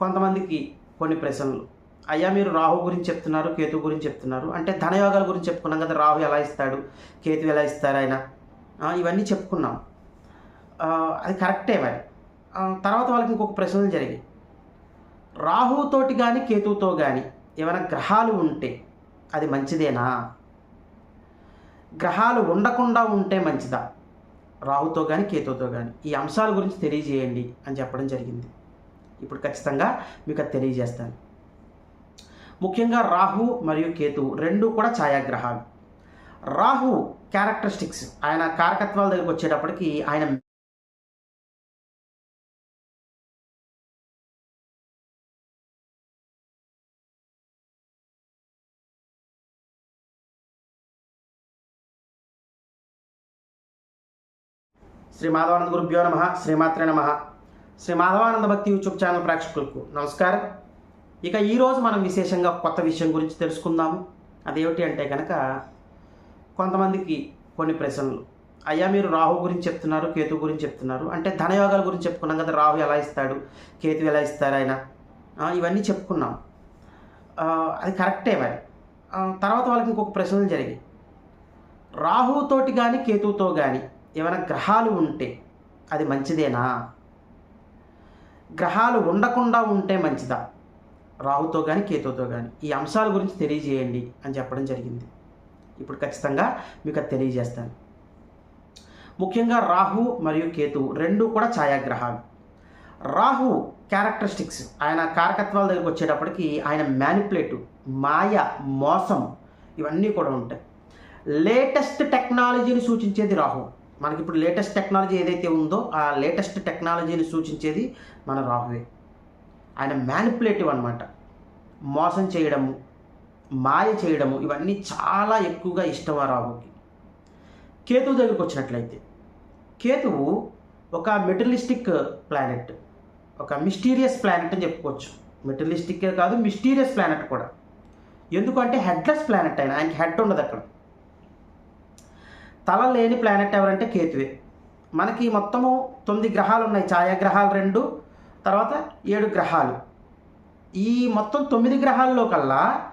కొంతమందికి కొన్ని ప్రశ్నలు. అయ్యా మీరు రాహు గురించి చెప్తున్నారు కేతు గురించి చెప్తున్నారు. అంటే ధనయోగాల గురించి చెప్పుకున్నాం కదా రాహు ఎలా ఇస్తాడు కేతు ఎలా ఇస్తారు ఆయన? ఇవన్నీ చెప్పుకున్నాం. అది కరెక్టే మరి. తర్వాత వాళ్ళకి ఇంకొక ప్రశ్నలు జరిగాయి. రాహుతోటి కానీ కేతువుతో కానీ ఏమైనా గ్రహాలు ఉంటే అది మంచిదేనా? గ్రహాలు ఉండకుండా ఉంటే మంచిదా? రాహుతో కానీ కేతువుతో కానీ ఈ అంశాల గురించి తెలియజేయండి అని చెప్పడం జరిగింది. ఇప్పుడు ఖచ్చితంగా మీకు అది తెలియజేస్తాను. ముఖ్యంగా రాహు మరియు కేతు రెండు కూడా ఛాయాగ్రహాలు. రాహు క్యారెక్టరిస్టిక్స్ ఆయన కారకత్వాల దగ్గరికి వచ్చేటప్పటికి ఆయన శ్రీ మాధవానంద గురుభ్యో నమ శ్రీమాత్రే నమ. శ్రీ మాధవానంద భక్తి యూట్యూబ్ ఛానల్ ప్రేక్షకులకు నమస్కారం. ఇక ఈరోజు మనం విశేషంగా కొత్త విషయం గురించి తెలుసుకుందాము. అదేమిటి అంటే కనుక కొంతమందికి కొన్ని ప్రశ్నలు. అయ్యా మీరు రాహు గురించి చెప్తున్నారు కేతు గురించి చెప్తున్నారు. అంటే ధనయోగాల గురించి చెప్పుకున్నాం కదా రాహు ఎలా ఇస్తాడు కేతు ఎలా ఇస్తారు ఆయన? ఇవన్నీ చెప్పుకున్నాం. అది కరెక్టే మరి. తర్వాత వాళ్ళకి ఇంకొక ప్రశ్నలు జరిగాయి. రాహుతోటి కానీ కేతువుతో కానీ ఏమైనా గ్రహాలు ఉంటే అది మంచిదేనా? గ్రహాలు ఉండకుండా ఉంటే మంచిదా? రాహుతో కానీ కేతుతో కానీ ఈ అంశాల గురించి తెలియజేయండి అని చెప్పడం జరిగింది. ఇప్పుడు ఖచ్చితంగా మీకు అది తెలియజేస్తాను. ముఖ్యంగా రాహు మరియు కేతు రెండు కూడా ఛాయాగ్రహాలు. రాహు క్యారెక్టరిస్టిక్స్ ఆయన కారకత్వాల దగ్గరికి వచ్చేటప్పటికి ఆయన మ్యానిపులేటివ్ మాయ మోసం ఇవన్నీ కూడా ఉంటాయి. లేటెస్ట్ టెక్నాలజీని సూచించేది రాహు. మనకి ఇప్పుడు లేటెస్ట్ టెక్నాలజీ ఏదైతే ఉందో ఆ లేటెస్ట్ టెక్నాలజీని సూచించేది మన రాహువే. ఆయన మ్యానిపులేటివ్ అనమాట మోసం చేయడము మాయ చేయడము ఇవన్నీ చాలా ఎక్కువగా ఇష్టం ఆ రాహుకి కేతువు దగ్గరికి వచ్చినట్లయితే కేతువు ఒక మెటలిస్టిక్ ప్లానెట్ ఒక మిస్టీరియస్ ప్లానెట్ అని చెప్పుకోవచ్చు. మెటీరియలిస్టిక్ కాదు మిస్టీరియస్ ప్లానెట్ కూడా. ఎందుకంటే హెడ్లెస్ ప్లానెట్ ఆయన ఆయనకి హెడ్ ఉండదు అక్కడ. తల లేని ప్లానెట్ ఎవరంటే కేతువే. మనకి మొత్తము తొమ్మిది గ్రహాలు ఉన్నాయి ఛాయాగ్రహాలు రెండు తర్వాత ఏడు గ్రహాలు. ఈ మొత్తం తొమ్మిది గ్రహాల్లో కల్లా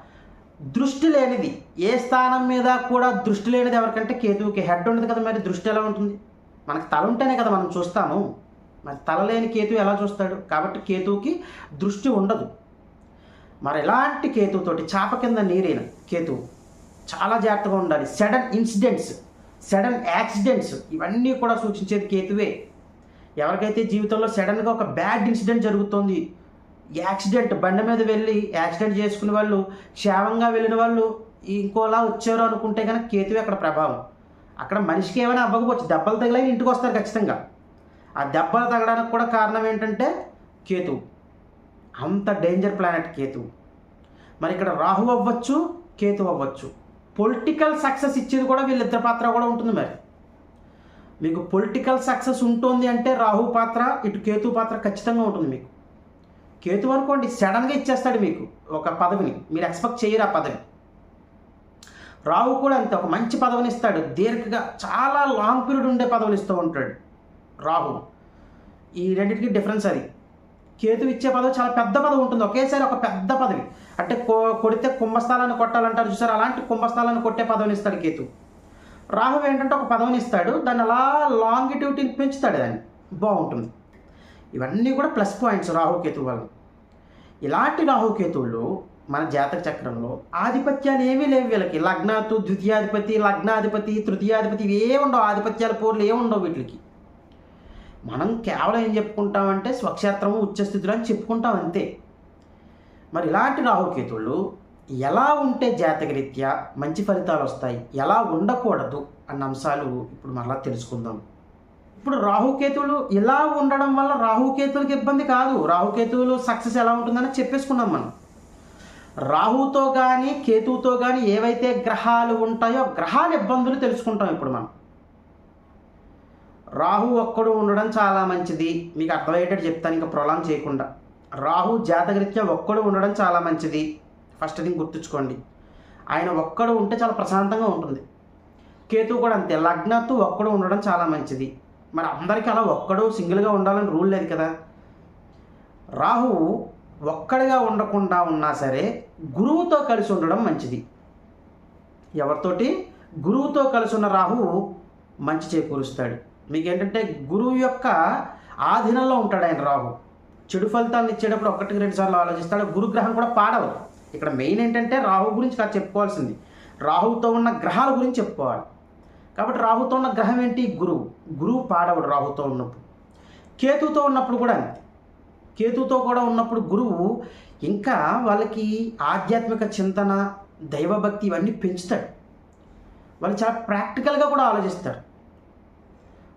దృష్టి లేనిది ఏ స్థానం మీద కూడా దృష్టి లేనిది ఎవరికంటే కేతువుకి. హెడ్ ఉండదు కదా మరి దృష్టి ఎలా ఉంటుంది? మనకు తల ఉంటేనే కదా మనం చూస్తాము. మరి తల లేని కేతువు ఎలా చూస్తాడు? కాబట్టి కేతువుకి దృష్టి ఉండదు. మరి ఎలాంటి కేతువుతోటి చాప కింద నీరైన కేతువు చాలా జాగ్రత్తగా ఉండాలి. సడన్ ఇన్సిడెంట్స్ సడన్ యాక్సిడెంట్స్ ఇవన్నీ కూడా సూచించేది కేతువే. ఎవరికైతే జీవితంలో సడన్గా ఒక బ్యాడ్ ఇన్సిడెంట్ జరుగుతుంది యాక్సిడెంట్ బండి మీద వెళ్ళి యాక్సిడెంట్ చేసుకునే వాళ్ళు క్షేమంగా వెళ్ళిన వాళ్ళు ఇంకోలా వచ్చారు అనుకుంటే కనుక కేతువే అక్కడ ప్రభావం. అక్కడ మనిషికి ఏమైనా అవ్వకపోవచ్చు. దెబ్బలు తగిలైన ఇంటికి వస్తారు ఖచ్చితంగా. ఆ దెబ్బలు తగడానికి కూడా కారణం ఏంటంటే కేతు. అంత డేంజర్ ప్లానెట్ కేతు. మరి ఇక్కడ రాహు అవ్వచ్చు కేతు అవ్వచ్చు. పొలిటికల్ సక్సెస్ ఇచ్చేది కూడా వీళ్ళిద్దరి పాత్ర కూడా ఉంటుంది మరి. మీకు పొలిటికల్ సక్సెస్ ఉంటుంది అంటే రాహు పాత్ర ఇటు కేతు పాత్ర ఖచ్చితంగా ఉంటుంది మీకు. కేతు అనుకోండి సడన్గా ఇచ్చేస్తాడు మీకు ఒక పదవిని. మీరు ఎక్స్పెక్ట్ చేయరు ఆ పదవి రాహు కూడా అంతే ఒక మంచి పదవిని ఇస్తాడు. దీర్ఘగా చాలా లాంగ్ పీరియడ్ ఉండే పదవులు ఇస్తూ ఉంటాడు రాహు. ఈ రెండింటికి డిఫరెన్స్ అది. కేతు ఇచ్చే పదవి చాలా పెద్ద పదవి ఉంటుంది. ఒకేసారి ఒక పెద్ద పదవి. అంటే కొ- కొడితే కుంభస్థలాన్ని కొట్టాలంటారు చూసారు? అలాంటి కుంభస్థలాన్ని కొట్టే పదవిని ఇస్తాడు కేతు. రాహు ఏంటంటే ఒక పదవిని ఇస్తాడు దాన్ని అలా లాంగిట్యూటీ పెంచుతాడు దాన్ని. బాగుంటుంది. ఇవన్నీ కూడా ప్లస్ పాయింట్స్ రాహుకేతు వల్ల. ఇలాంటి రాహుకేతువులు మన జాతక చక్రంలో ఆధిపత్యాలు ఏమీ లేవు వీళ్ళకి. లగ్నాతు ద్వితీయాధిపతి లగ్నాధిపతి తృతీయాధిపతి ఇవే ఉండవు. ఆధిపత్యాల పోర్లు ఏ ఉండవు వీటికి. మనం కేవలం ఏం చెప్పుకుంటామంటే స్వక్షేత్రము ఉచ్చస్థితులు అని చెప్పుకుంటాం అంతే. మరి ఇలాంటి రాహుకేతుళ్ళు ఎలా ఉంటే జాతకరీత్యా మంచి ఫలితాలు వస్తాయి? ఎలా ఉండకూడదు? అన్న అంశాలు ఇప్పుడు మరలా తెలుసుకుందాం. ఇప్పుడు రాహుకేతువులు ఇలా ఉండడం వల్ల రాహుకేతువులకి ఇబ్బంది కాదు. రాహుకేతువులు సక్సెస్ ఎలా ఉంటుందని చెప్పేసుకున్నాం మనం. రాహుతో కానీ కేతువుతో కానీ ఏవైతే గ్రహాలు ఉంటాయో గ్రహాల ఇబ్బందులు తెలుసుకుంటాం ఇప్పుడు మనం. రాహు ఒక్కడు ఉండడం చాలా మంచిది. మీకు అర్థమయ్యేటట్టు చెప్తాను. ఇంకా ప్రొలాంగ్ చేయకుండా. రాహు జాతకరీత్యా ఒక్కడు ఉండడం చాలా మంచిది. ఫస్ట్ థింగ్ గుర్తుంచుకోండి. ఆయన ఒక్కడు ఉంటే చాలా ప్రశాంతంగా ఉంటుంది. కేతు కూడా అంతే. లగ్నత్తు ఒక్కడు ఉండడం చాలా మంచిది. మరి అందరికీ అలా ఒక్కడు సింగిల్గా ఉండాలని రూల్ లేదు కదా. రాహువు ఒక్కడిగా ఉండకుండా ఉన్నా సరే గురువుతో కలిసి ఉండడం మంచిది. ఎవరితోటి? గురువుతో కలిసి ఉన్న రాహువు మంచి చేకూరుస్తాడు. మీకు ఏంటంటే గురువు యొక్క ఆధీనంలో ఉంటాడు ఆయన రాహు. చెడు ఫలితాలను ఇచ్చేటప్పుడు ఒకటికి రెండు సార్లు ఆలోచిస్తాడు. గురుగ్రహం కూడా పాడవదు. ఇక్కడ మెయిన్ ఏంటంటే రాహు గురించి కాదు చెప్పుకోవాల్సింది. రాహుతో ఉన్న గ్రహాల గురించి చెప్పుకోవాలి. కాబట్టి రాహుతో ఉన్న గ్రహం ఏంటి? గురువు. గురువు పాడవడు రాహుతో ఉన్నప్పుడు. కేతుతో ఉన్నప్పుడు కూడా అంతే. కేతుతో కూడా ఉన్నప్పుడు గురువు ఇంకా వాళ్ళకి ఆధ్యాత్మిక చింతన దైవభక్తి ఇవన్నీ పెంచుతాడు. వాళ్ళు చాలా ప్రాక్టికల్గా కూడా ఆలోచిస్తారు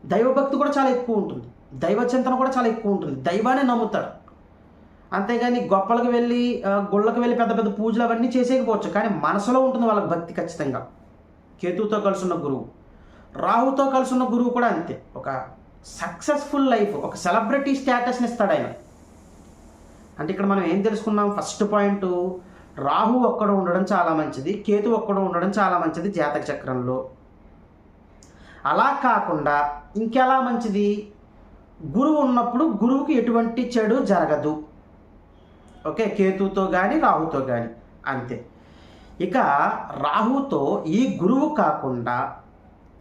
దైవభక్తి కూడా చాలా ఎక్కువ ఉంటుంది. దైవ చింతన కూడా చాలా ఎక్కువ ఉంటుంది. దైవాన్ని నమ్ముతారు అంతేగాని గొప్పలకు వెళ్ళి గుళ్ళకు వెళ్ళి పెద్ద పెద్ద పూజలు అవన్నీ చేసేయకపోవచ్చు. కానీ మనసులో ఉంటుంది వాళ్ళకి భక్తి ఖచ్చితంగా. కేతువుతో కలిసి ఉన్న గురువు. రాహుతో కలిసి ఉన్న గురువు కూడా అంతే. ఒక సక్సెస్ఫుల్ లైఫ్ ఒక సెలబ్రిటీ స్టేటస్ని ఇస్తాడు ఆయన. అంటే ఇక్కడ మనం ఏం తెలుసుకున్నాం? ఫస్ట్ పాయింట్ రాహు ఒక్కడ ఉండడం చాలా మంచిది. కేతు ఒక్కడ ఉండడం చాలా మంచిది జాతక చక్రంలో. అలా కాకుండా ఇంకెలా మంచిది? గురువు ఉన్నప్పుడు గురువుకి ఎటువంటి చెడు జరగదు. ఓకే కేతుతో కానీ రాహుతో కానీ అంతే. ఇక రాహుతో ఈ గురువు కాకుండా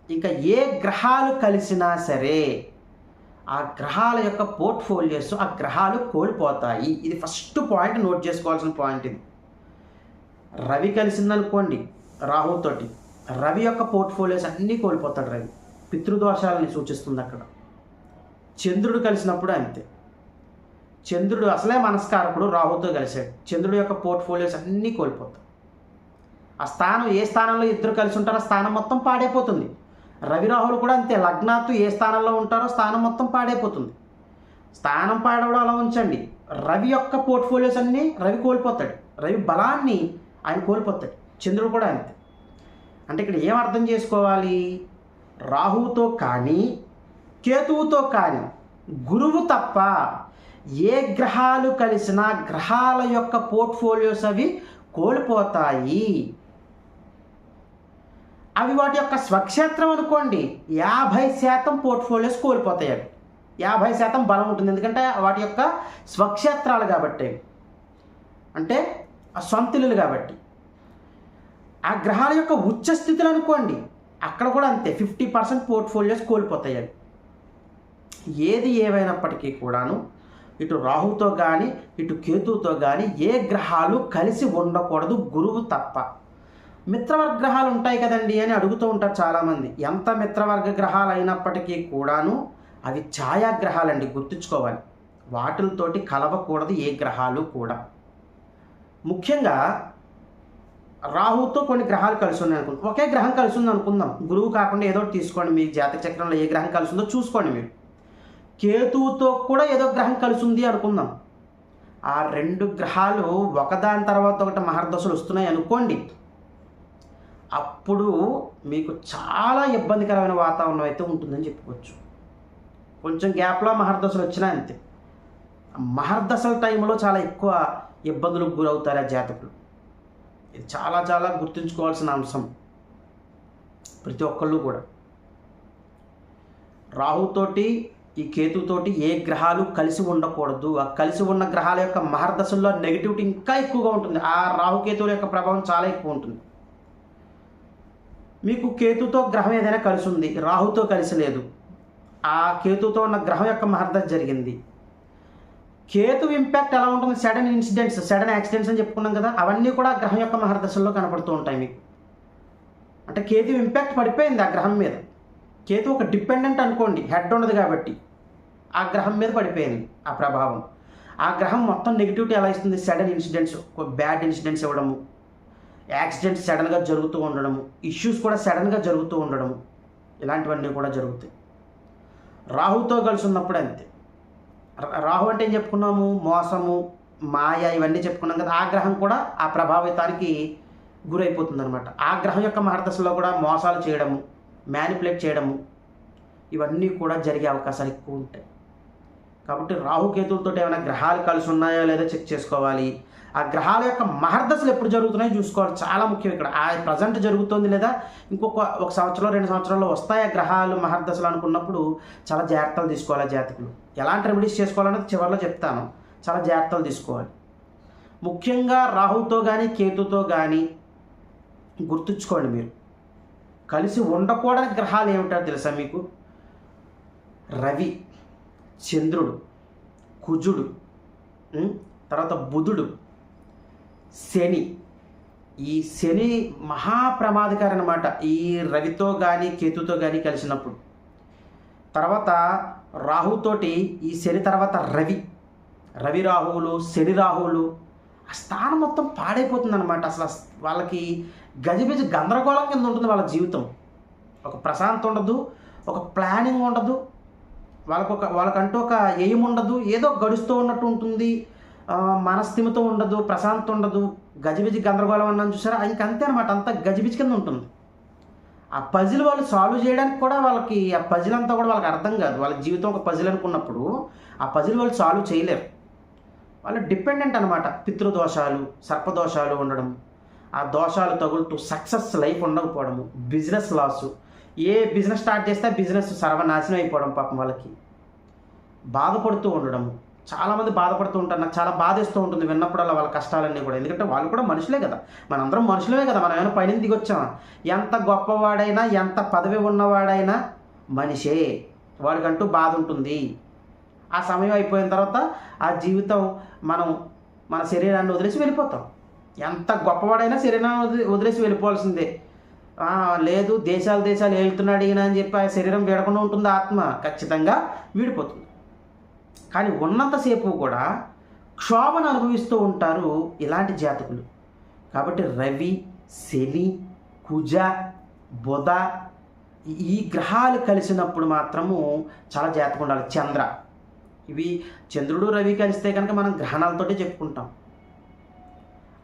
ఇంకా ఏ గ్రహాలు కలిసినా సరే ఆ గ్రహాల యొక్క పోర్ట్ఫోలియోస్ ఆ గ్రహాలు కోల్పోతాయి. ఇది ఫస్ట్ పాయింట్ నోట్ చేసుకోవాల్సిన పాయింట్ ఇది. రవి కలిసిందనుకోండి రాహుతోటి. రవి యొక్క పోర్ట్ఫోలియోస్ అన్నీ కోల్పోతాడు రవి. పితృదోషాలని సూచిస్తుంది అక్కడ. చంద్రుడు కలిసినప్పుడు అంతే. చంద్రుడు అసలే మనస్కారకుడు రాహుతో కలిశాడు. చంద్రుడు యొక్క పోర్ట్ఫోలియోస్ అన్నీ కోల్పోతాయి ఆ స్థానం ఏ స్థానంలో ఇద్దరు కలిసి ఉంటారో స్థానం మొత్తం పాడైపోతుంది. రవి రాహులు కూడా అంతే. లగ్నాత్తు ఏ స్థానంలో ఉంటారో స్థానం మొత్తం పాడైపోతుంది. స్థానం పాడవడం అలా ఉంచండి. రవి యొక్క పోర్ట్ఫోలియోస్ అన్నీ రవి కోల్పోతాడు. రవి బలాన్ని ఆయన కోల్పోతాడు. చంద్రుడు కూడా అంతే. అంటే ఇక్కడ ఏం అర్థం చేసుకోవాలి? రాహుతో కానీ కేతువుతో కానీ గురువు తప్ప ఏ గ్రహాలు కలిసినా గ్రహాల యొక్క పోర్ట్ఫోలియోస్ అవి కోల్పోతాయి. అవి వాటి యొక్క స్వక్షేత్రం అనుకోండి యాభై శాతం పోర్ట్ఫోలియోస్ కోల్పోతాయి అవి. యాభై శాతం బలం ఉంటుంది ఎందుకంటే వాటి యొక్క స్వక్షేత్రాలు కాబట్టి. అంటే ఆ సొంతిల్లులు కాబట్టి. ఆ గ్రహాల యొక్క ఉచ్చ స్థితులు అనుకోండి అక్కడ కూడా అంతే ఫిఫ్టీ పర్సెంట్ పోర్ట్ఫోలియోస్ కోల్పోతాయి అవి. ఏది ఏవైనప్పటికీ కూడాను ఇటు రాహుతో కానీ ఇటు కేతువుతో కానీ ఏ గ్రహాలు కలిసి ఉండకూడదు గురువు తప్ప. మిత్రవర్గ్రహాలు ఉంటాయి కదండి అని అడుగుతూ ఉంటారు చాలామంది. ఎంత మిత్రవర్గ గ్రహాలు అయినప్పటికీ కూడాను అవి ఛాయాగ్రహాలండి గుర్తుంచుకోవాలి. వాటితోటి కలవకూడదు ఏ గ్రహాలు కూడా. ముఖ్యంగా రాహుతో కొన్ని గ్రహాలు కలిసి ఉన్నాయి అనుకుందాం ఒకే గ్రహం కలిసి ఉంది అనుకుందాం గురువు కాకుండా ఏదో ఒకటి తీసుకోండి మీ జాతక చక్రంలో ఏ గ్రహం కలిసి ఉందో చూసుకోండి మీరు. కేతువుతో కూడా ఏదో గ్రహం కలిసి ఉంది అనుకుందాం. ఆ రెండు గ్రహాలు ఒకదాని తర్వాత ఒకటి మహర్దశలు వస్తున్నాయి అనుకోండి అప్పుడు మీకు చాలా ఇబ్బందికరమైన వాతావరణం అయితే ఉంటుందని చెప్పుకోవచ్చు. కొంచెం గ్యాప్లో మహర్దశలు వచ్చినా అంతే. మహర్దశల టైంలో చాలా ఎక్కువ ఇబ్బందులకు గురవుతారు ఆ జాతకులు. ఇది చాలా చాలా గుర్తుంచుకోవాల్సిన అంశం ప్రతి ఒక్కళ్ళు కూడా. రాహుతోటి ఈ కేతుతోటి ఏ గ్రహాలు కలిసి ఉండకూడదు. ఆ కలిసి ఉన్న గ్రహాల యొక్క మహర్దశల్లో నెగిటివిటీ ఇంకా ఎక్కువగా ఉంటుంది. ఆ రాహుకేతువుల యొక్క ప్రభావం చాలా ఎక్కువ ఉంటుంది. మీకు కేతుతో గ్రహం ఏదైనా కలిసి ఉంది. రాహుతో కలిసి లేదు. ఆ కేతుతో ఉన్న గ్రహం యొక్క మహర్దశ జరిగింది. కేతు ఇంపాక్ట్ ఎలా ఉంటుంది? సడన్ ఇన్సిడెంట్స్ సడన్ యాక్సిడెంట్స్ అని చెప్పుకున్నాం కదా అవన్నీ కూడా ఆ గ్రహం యొక్క మహర్దశల్లో కనపడుతూ ఉంటాయి మీకు. అంటే కేతు ఇంపాక్ట్ పడిపోయింది ఆ గ్రహం మీద. కేతు ఒక డిపెండెంట్ అనుకోండి హెడ్ ఉండదు కాబట్టి. ఆ గ్రహం మీద పడిపోయింది ఆ ప్రభావం. ఆ గ్రహం మొత్తం నెగిటివిటీ ఎలా ఇస్తుంది? సడన్ ఇన్సిడెంట్స్ బ్యాడ్ ఇన్సిడెంట్స్ ఇవ్వడము యాక్సిడెంట్స్ సడన్గా జరుగుతూ ఉండడము ఇష్యూస్ కూడా సడన్గా జరుగుతూ ఉండడము ఇలాంటివన్నీ కూడా జరుగుతాయి. రాహుతో కలిసి ఉన్నప్పుడు అంతే. రాహు అంటే ఏం చెప్పుకున్నాము? మోసము మాయ ఇవన్నీ చెప్పుకున్నాం కదా ఆ గ్రహం కూడా ఆ ప్రభావితానికి గురైపోతుంది అనమాట ఆ గ్రహం యొక్క మహర్దశలో కూడా మోసాలు చేయడము మ్యానిపులేట్ చేయడము ఇవన్నీ కూడా జరిగే అవకాశాలు ఎక్కువ ఉంటాయి. కాబట్టి రాహుకేతులతో ఏమైనా గ్రహాలు కలిసి ఉన్నాయో లేదో చెక్ చేసుకోవాలి. ఆ గ్రహాల యొక్క మహర్దశలు ఎప్పుడు జరుగుతున్నాయో చూసుకోవాలి. చాలా ముఖ్యం ఇక్కడ. ఆ ప్రజెంట్ జరుగుతుంది లేదా ఇంకొక ఒక సంవత్సరంలో రెండు సంవత్సరాల్లో వస్తాయి ఆ గ్రహాలు మహర్దశలు అనుకున్నప్పుడు చాలా జాగ్రత్తలు తీసుకోవాలి ఆ జాతకులు. ఎలాంటి రెమెడీస్ చేసుకోవాలనేది చివరిలో చెప్తాను. చాలా జాగ్రత్తలు తీసుకోవాలి. ముఖ్యంగా రాహుతో కానీ కేతుతో కానీ గుర్తుంచుకోండి మీరు. కలిసి ఉండకూడని గ్రహాలు ఏమిటో తెలుసా మీకు? రవి. చంద్రుడు కుజుడు తర్వాత బుధుడు శని. ఈ శని మహాప్రమాదకారి అనమాట ఈ రవితో కానీ కేతుతో కానీ కలిసినప్పుడు. తర్వాత రాహుతోటి ఈ శని తర్వాత రవి. రవి రాహువులు శని రాహువులు. ఆ స్థానం మొత్తం పాడైపోతుందన్నమాట. అసలు వాళ్ళకి గజిబిజి గందరగోళం కింద ఉంటుంది వాళ్ళ జీవితం. ఒక ప్రశాంతం ఉండదు ఒక ప్లానింగ్ ఉండదు వాళ్ళకొక వాళ్ళకంటూ ఒక ఏం ఉండదు ఏదో గడుస్తూ ఉన్నట్టు ఉంటుంది. మనస్థిమితో మనస్థిమితం ఉండదు ప్రశాంతం ఉండదు. గజిబిజి గందరగోళం అన్నాను చూసారా? ఇంకంతే అనమాట అంతా గజిబిజి కింద ఉంటుంది. ఆ పజిల్ వాళ్ళు సాల్వ్ చేయడానికి కూడా వాళ్ళకి ఆ పజిల్ అంతా కూడా వాళ్ళకి అర్థం కాదు. వాళ్ళ జీవితం ఒక పజిల్ అనుకున్నప్పుడు ఆ పజిల్ వాళ్ళు సాల్వ్ చేయలేరు. వాళ్ళు డిపెండెంట్ అనమాట పితృదోషాలు సర్పదోషాలు ఉండడం ఆ దోషాలు తగులుతూ సక్సెస్ లైఫ్ ఉండకపోవడము బిజినెస్ లాసు ఏ బిజినెస్ స్టార్ట్ చేస్తే బిజినెస్ సర్వనాశనం అయిపోవడం పాపం వాళ్ళకి. బాధపడుతూ ఉండడం. చాలామంది బాధపడుతూ ఉంటారు. నాకు చాలా బాధేస్తూ ఉంటుంది. విన్నప్పుడల్లా వాళ్ళ కష్టాలన్నీ కూడా. ఎందుకంటే వాళ్ళు కూడా మనుషులే కదా. మనందరం మనుషులే కదా. మనం ఏమైనా పైన దిగొచ్చామా? ఎంత గొప్పవాడైనా ఎంత పదవి ఉన్నవాడైనా మనిషే. వాడికంటూ బాధ ఉంటుంది. ఆ సమయం అయిపోయిన తర్వాత ఆ జీవితం మనం మన శరీరాన్ని వదిలేసి వెళ్ళిపోతాం. ఎంత గొప్పవాడైనా శరీరాన్ని వదిలి వదిలేసి వెళ్ళిపోవాల్సిందే. లేదు దేశాలు దేశాలు వెళ్తున్నాడు ఈయన అని చెప్పి ఆ శరీరం వీడకుండా ఉంటుంది ఆత్మ? ఖచ్చితంగా వీడిపోతుంది. కానీ ఉన్నంతసేపు కూడా క్షోభను అనుభవిస్తూ ఉంటారు ఇలాంటి జాతకులు. కాబట్టి రవి శని కుజ బుధ ఈ గ్రహాలు కలిసినప్పుడు మాత్రము చాలా జాతకం ఉండాలి. చంద్ర. ఇవి చంద్రుడు రవి కలిస్తే కనుక మనం గ్రహణాలతోటే చెప్పుకుంటాం.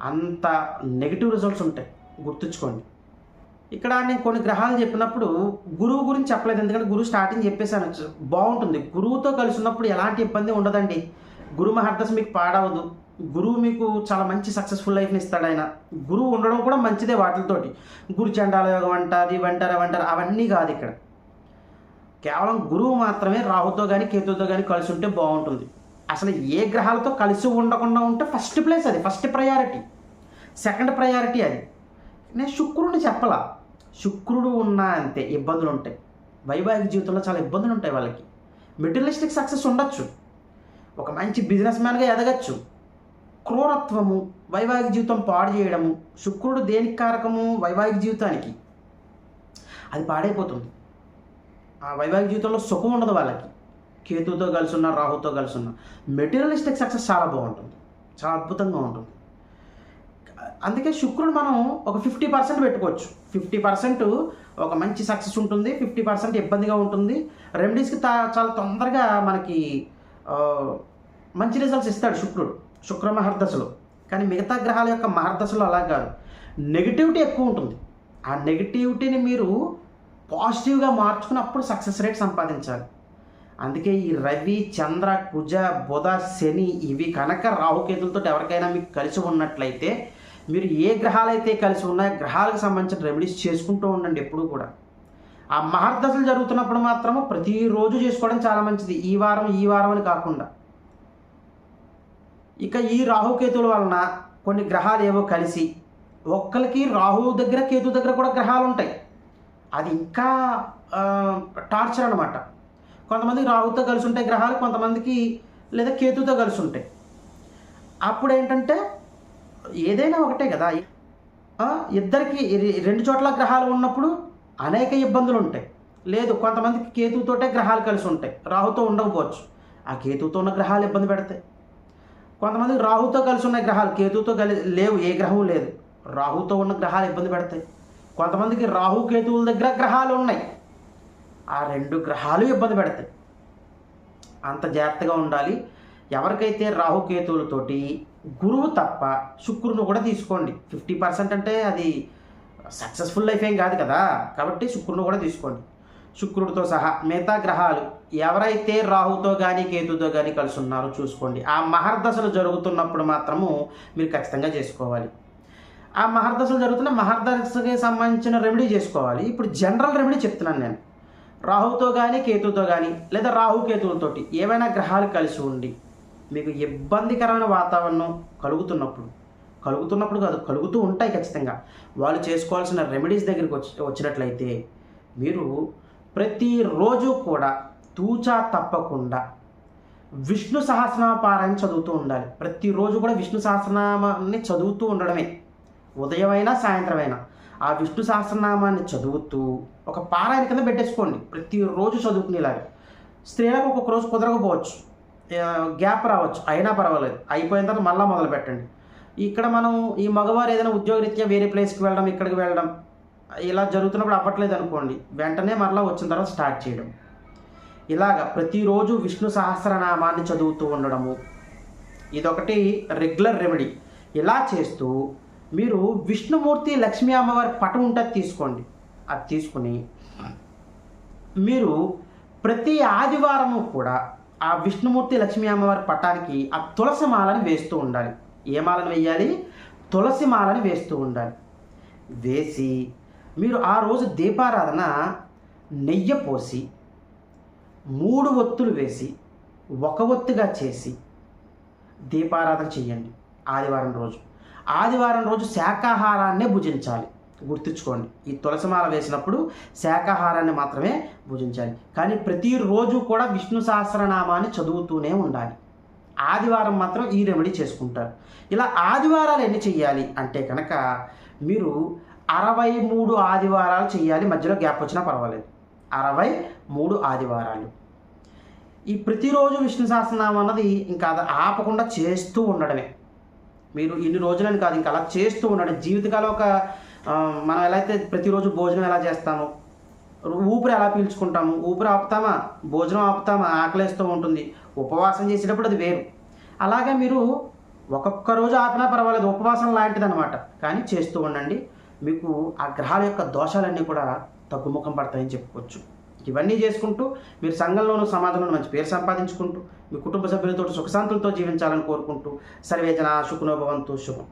అంత నెగిటివ్ రిజల్ట్స్ ఉంటాయి. గుర్తుంచుకోండి. ఇక్కడ నేను కొన్ని గ్రహాలు చెప్పినప్పుడు గురువు గురించి చెప్పలేదు ఎందుకంటే గురువు స్టార్టింగ్ చెప్పేశాను. బాగుంటుంది. గురువుతో కలిసి ఉన్నప్పుడు ఎలాంటి ఇబ్బంది ఉండదండి. గురు మహర్దశ మీకు పాడవదు. గురువు మీకు చాలా మంచి సక్సెస్ఫుల్ లైఫ్ని ఇస్తాడు ఆయన. గురువు ఉండడం కూడా మంచిదే వాటితోటి. గురు చండాల యోగం అంటారు ఇవంటారు అవంటారు అవన్నీ కాదు ఇక్కడ. కేవలం గురువు మాత్రమే రాహుతో కానీ కేతుతో కానీ కలిసి ఉంటే బాగుంటుంది. అసలు ఏ గ్రహాలతో కలిసి ఉండకుండా ఉంటే ఫస్ట్ ప్లేస్ అది ఫస్ట్ ప్రయారిటీ సెకండ్ ప్రయారిటీ అది. నేను శుక్రుడిని చెప్పలా. శుక్రుడు ఉన్నా అంతే ఇబ్బందులు ఉంటాయి వైవాహిక జీవితంలో చాలా ఇబ్బందులు ఉంటాయి వాళ్ళకి. మెటీరియలిస్టిక్ సక్సెస్ ఉండొచ్చు. ఒక మంచి బిజినెస్ మ్యాన్గా ఎదగచ్చు. క్రూరత్వము వైవాహిక జీవితం పాడు చేయడము శుక్రుడు దేనికి కారకము? వైవాహిక జీవితానికి. అది పాడైపోతుంది. ఆ వైవాహిక జీవితంలో సుఖం ఉండదు వాళ్ళకి. కేతుతో కలిసి ఉన్న రాహుతో కలిసి ఉన్న మెటీరియలిస్టిక్ సక్సెస్ చాలా బాగుంటుంది. చాలా అద్భుతంగా ఉంటుంది. అందుకే శుక్రుడు మనం ఒక ఫిఫ్టీ పర్సెంట్ పెట్టుకోవచ్చు. ఫిఫ్టీ పర్సెంట్ ఒక మంచి సక్సెస్ ఉంటుంది ఫిఫ్టీ పర్సెంట్ ఇబ్బందిగా ఉంటుంది. రెమెడీస్కి చాలా తొందరగా మనకి మంచి రిజల్ట్స్ ఇస్తాడు శుక్రుడు శుక్ర మహర్దశలో. కానీ మిగతా గ్రహాల యొక్క మహర్దశలో అలా కాదు. నెగిటివిటీ ఎక్కువ ఉంటుంది. ఆ నెగిటివిటీని మీరు పాజిటివ్గా మార్చుకున్నప్పుడు సక్సెస్ రేట్ సంపాదించాలి. అందుకే ఈ రవి చంద్ర కుజ బుధ శని ఇవి కనుక రాహుకేతులతో ఎవరికైనా మీకు కలిసి ఉన్నట్లయితే మీరు ఏ గ్రహాలైతే కలిసి ఉన్నాయో గ్రహాలకు సంబంధించిన రెమెడీస్ చేసుకుంటూ ఉండండి ఎప్పుడూ కూడా. ఆ మహర్దశలు జరుగుతున్నప్పుడు మాత్రము ప్రతిరోజు చేసుకోవడం చాలా మంచిది. ఈ వారం ఈ వారం అని కాకుండా. ఇక ఈ రాహుకేతుల వలన కొన్ని గ్రహాలు ఏవో కలిసి ఒక్కరికి రాహు దగ్గర కేతు దగ్గర కూడా గ్రహాలు ఉంటాయి. అది ఇంకా టార్చర్ అనమాట కొంతమందికి రాహుతో కలిసి ఉంటాయి గ్రహాలు కొంతమందికి లేదా కేతుతో కలిసి ఉంటాయి. అప్పుడు ఏంటంటే ఏదైనా ఒకటే కదా. ఇద్దరికి రెండు చోట్ల గ్రహాలు ఉన్నప్పుడు అనేక ఇబ్బందులు ఉంటాయి. లేదు కొంతమందికి కేతువుతోటే గ్రహాలు కలిసి ఉంటాయి. రాహుతో ఉండకపోవచ్చు. ఆ కేతువుతో ఉన్న గ్రహాలు ఇబ్బంది పెడతాయి. కొంతమందికి రాహుతో కలిసి ఉన్న గ్రహాలు కేతువుతో కలి లేవు ఏ గ్రహం లేదు. రాహుతో ఉన్న గ్రహాలు ఇబ్బంది పెడతాయి. కొంతమందికి రాహు కేతువుల దగ్గర గ్రహాలు ఉన్నాయి. ఆ రెండు గ్రహాలు ఇబ్బంది పెడతాయి. అంత జాగ్రత్తగా ఉండాలి. ఎవరికైతే రాహుకేతువులతోటి గురువు తప్ప శుక్రుని కూడా తీసుకోండి. ఫిఫ్టీ పర్సెంట్ అంటే అది సక్సెస్ఫుల్ లైఫ్ ఏం కాదు కదా. కాబట్టి శుక్రుని కూడా తీసుకోండి. శుక్రుడితో సహా మిగతా గ్రహాలు ఎవరైతే రాహుతో కానీ కేతుతో కానీ కలిసి ఉన్నారో చూసుకోండి. ఆ మహర్దశలు జరుగుతున్నప్పుడు మాత్రము మీరు ఖచ్చితంగా చేసుకోవాలి. ఆ మహర్దశలు జరుగుతున్న మహర్దశకి సంబంధించిన రెమెడీ చేసుకోవాలి. ఇప్పుడు జనరల్ రెమెడీ చెప్తున్నాను నేను. రాహుతో కానీ కేతుతో కానీ లేదా రాహు కేతువులతోటి ఏవైనా గ్రహాలు కలిసి ఉండి మీకు ఇబ్బందికరమైన వాతావరణం కలుగుతున్నప్పుడు కలుగుతున్నప్పుడు కాదు కలుగుతూ ఉంటాయి ఖచ్చితంగా. వాళ్ళు చేసుకోవాల్సిన రెమెడీస్ దగ్గరికి వచ్చి వచ్చినట్లయితే మీరు ప్రతిరోజు కూడా తూచా తప్పకుండా విష్ణు సహస్రనామ పారాయణ చదువుతూ ఉండాలి. ప్రతిరోజు కూడా విష్ణు సహస్రనామాన్ని చదువుతూ ఉండడమే. ఉదయమైనా సాయంత్రమైనా ఆ విష్ణు సహస్రనామాన్ని చదువుతూ ఒక పారాయణ కింద పెట్టేసుకోండి. ప్రతిరోజు చదువుకునేలాగా. స్త్రీలకు ఒక్కొక్క రోజు కుదరకపోవచ్చు. గ్యాప్ రావచ్చు అయినా పర్వాలేదు. అయిపోయిన తర్వాత మళ్ళీ మొదలు పెట్టండి. ఇక్కడ మనం ఈ మగవారు ఏదైనా ఉద్యోగరీత్యా వేరే ప్లేస్కి వెళ్ళడం ఇక్కడికి వెళ్ళడం ఇలా జరుగుతున్నప్పుడు అవ్వట్లేదు అనుకోండి వెంటనే మరలా వచ్చిన తర్వాత స్టార్ట్ చేయడం. ఇలాగ ప్రతిరోజు విష్ణు సహస్రనామాన్ని చదువుతూ ఉండడము ఇదొకటి రెగ్యులర్ రెమెడీ. ఇలా చేస్తూ మీరు విష్ణుమూర్తి లక్ష్మీ అమ్మవారి పటం ఉంటుంది తీసుకోండి. అది తీసుకుని మీరు ప్రతి ఆదివారము కూడా ఆ విష్ణుమూర్తి లక్ష్మీ అమ్మవారి పటానికి ఆ తులసి మాలని వేస్తూ ఉండాలి. ఏ మాలను వేయాలి? తులసి మాలని వేస్తూ ఉండాలి. వేసి మీరు ఆ రోజు దీపారాధన నెయ్యి పోసి మూడు ఒత్తులు వేసి ఒక ఒత్తుగా చేసి దీపారాధన చెయ్యండి ఆదివారం రోజు. ఆదివారం రోజు శాకాహారాన్నే భుజించాలి. గుర్తుంచుకోండి. ఈ తులసిమాల వేసినప్పుడు శాకాహారాన్ని మాత్రమే భుజించాలి కానీ ప్రతిరోజు కూడా విష్ణు సహస్రనామాన్ని చదువుతూనే ఉండాలి. ఆదివారం మాత్రం ఈ రెమెడీ చేసుకుంటారు. ఇలా ఆదివారాలు ఎన్ని చెయ్యాలి అంటే కనుక మీరు అరవై మూడు ఆదివారాలు చేయాలి మధ్యలో గ్యాప్ వచ్చినా పర్వాలేదు. అరవై మూడు ఆదివారాలు. ఈ ప్రతిరోజు విష్ణు సహస్రనామం అన్నది ఇంకా అది ఆపకుండా చేస్తూ ఉండడమే. మీరు ఇన్ని రోజులని కాదు ఇంకా అలా చేస్తూ ఉండడం. జీవితకాలం ఒక మనం ఎలా అయితే ప్రతిరోజు భోజనం ఎలా చేస్తామో ఊపిరి ఎలా పీల్చుకుంటాము ఊపిరి ఆపుతామా భోజనం ఆపుతామా ఆకలేస్తూ ఉంటుంది. ఉపవాసం చేసేటప్పుడు అది వేరు. అలాగే మీరు ఒక్కొక్క రోజు ఆపినా పర్వాలేదు ఉపవాసం లాంటిది అనమాట కానీ చేస్తూ ఉండండి. మీకు ఆ గ్రహాల యొక్క దోషాలన్నీ కూడా తగ్గుముఖం పడతాయని చెప్పుకోవచ్చు. ఇవన్నీ చేసుకుంటూ మీరు సంఘంలోనూ సమాజంలోనూ మంచి పేరు సంపాదించుకుంటూ మీ కుటుంబ సభ్యులతో సుఖశాంతులతో జీవించాలని కోరుకుంటూ సర్వేజన శుకునోభవంతో శుభం.